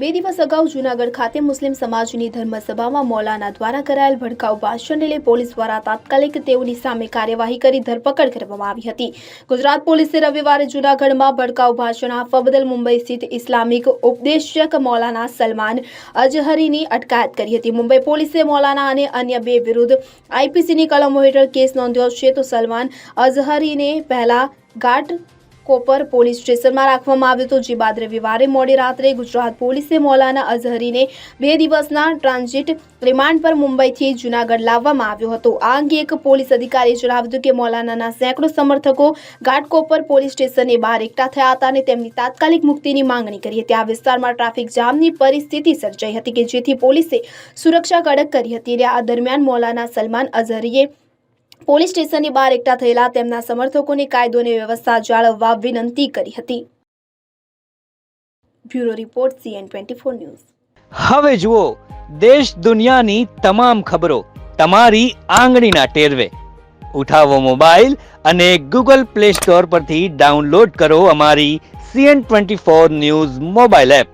બે દિવસ અગાઉ જૂનાગઢ ખાતે મુસ્લિમ સમાજની ધર્મસભામાં મૌલાના દ્વારા કરાયેલ ભડકાઉ ભાષણને લઈ પોલીસ દ્વારા તાત્કાલિક તેઓની સામે કાર્યવાહી કરી ધરપકડ કરવામાં આવી હતી. ગુજરાત પોલીસે રવિવારે જૂનાગઢમાં ભડકાઉ ભાષણ આપવા બદલ મુંબઈ સ્થિત ઇસ્લામિક ઉપદેશક મૌલાના સલમાન અજહરીની અટકાયત કરી હતી. મુંબઈ પોલીસે મૌલાના અને અન્ય બે વિરુદ્ધ આઈપીસીની કલમો હેઠળ કેસ નોંધ્યો છે. તો સલમાન અઝહરીને પહેલા ઘાટ કોપર પોલીસ સ્ટેશનમાં રાખવામાં આવ્યો હતો, જે બાદ રવિવારે મોડી રાત્રે ગુજરાત પોલીસે મૌલાના અઝહરીને બે દિવસના ટ્રાન્ઝિટ રિમાન્ડ પર મુંબઈથી જૂનાગઢ લાવવામાં આવ્યો હતો. આ અંગે એક પોલીસ અધિકારીએ જણાવ્યું હતું કે મૌલાનાના સેંકડો સમર્થકો ઘાટકોપર પોલીસ સ્ટેશનની બહાર એકઠા થયા હતા અને તેમની તાત્કાલિક મુક્તિની માંગણી કરી હતી. આ વિસ્તારમાં ટ્રાફિક જામની પરિસ્થિતિ સર્જાઈ હતી કે જેથી પોલીસે સુરક્ષા કડક કરી હતી. અને આ દરમિયાન મૌલાના સલમાન અઝહરીએ પોલીસ સ્ટેશનની બહાર એકઠા થયેલા તેમના સમર્થકોને કાયદોની વ્યવસ્થા જાળવવા વિનંતી કરી હતી. Bureau report, CN twenty four news. હવે જુઓ, દેશ દુનિયાની તમામ ખબરો તમારી આંગળીના ટેરવે. ઉઠાવો મોબાઈલ અને ગૂગલ પ્લે સ્ટોર પરથી ડાઉનલોડ કરો અમારી CN twenty four news mobile app.